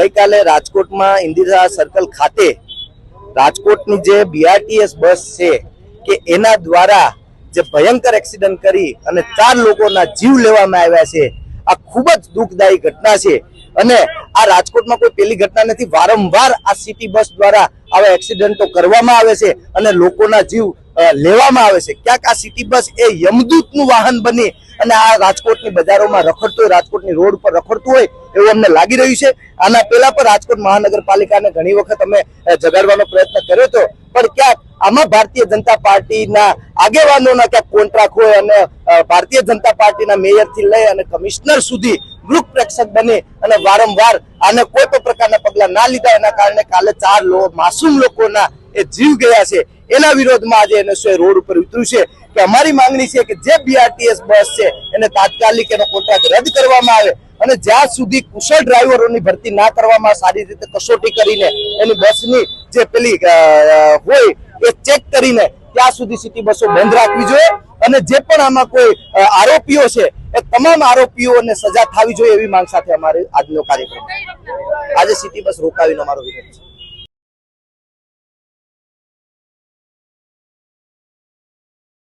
ગઈકાલે રાજકોટમાં ઇન્દિરા સર્કલ ખાતે રાજકોટની જે બીઆરટીએસ બસ છે કે એના દ્વારા જે ભયંકર એક્સિડન્ટ કરી અને ચાર લોકોના જીવ લેવામાં આવ્યા છે, આ ખૂબ જ દુઃખદાયી ઘટના છે. અને આ રાજકોટમાં કોઈ પેલી ઘટના નથી, વારંવાર આ સિટી બસ દ્વારા આવા એક્સિડન્ટો કરવામાં આવે છે અને લોકોના જીવ લેવામાં આવે છે. ક્યાંક આ સિટી બસ એ યમદૂતનું વાહન બની અને આ રાજકોટની બજારોમાં રખડતું હોય, રાજકોટની રોડ પર રખડતું હોય એવું અમને લાગી રહ્યું છે. આના પહેલા પણ રાજકોટ મહાનગરપાલિકાને ઘણી વખત અમે જગાડવાનો પ્રયત્ન કર્યો હતો. પણ ક્યાંક આમાં ભારતીય જનતા પાર્ટીના આગેવાનોના ક્યાંક કોન્ટ્રાક્ટ હોય અને ભારતીય જનતા પાર્ટીના મેયરથી લઈ અને કમિશનર સુધી મૃગ પ્રેક્ષક બને અને વારંવાર આને કોઈ પણ પ્રકારના પગલા ના લીધા. એના કારણે કાલે ચાર માસૂમ લોકોના એ જીવ ગયા છે. એના વિરોધમાં આજે એનએસએ રોડ ઉપર ઉતર્યું છે કે અમારી માંગણી છે કે જે બીઆરટીએસ બસ છે એને તાત્કાલિક એનો કોન્ટ્રાક્ટ રદ કરવામાં આવે અને જ્યાં સુધી કુશળ ડ્રાઈવરોની ભરતી ના કરવામાં સારી રીતે કસોટી કરીને એની બસની જે પેલી હોય એ ચેક કરીને ત્યાં સુધી સિટી બસો બંધ રાખવી જોઈએ અને જે પણ આમાં કોઈ આરોપીઓ છે એ તમામ આરોપીઓને સજા થવી જોઈએ એવી માંગ સાથે અમારે આજનો કાર્યક્રમ. આજે સિટી બસ રોકાવીનો અમારો વિરોધ છે.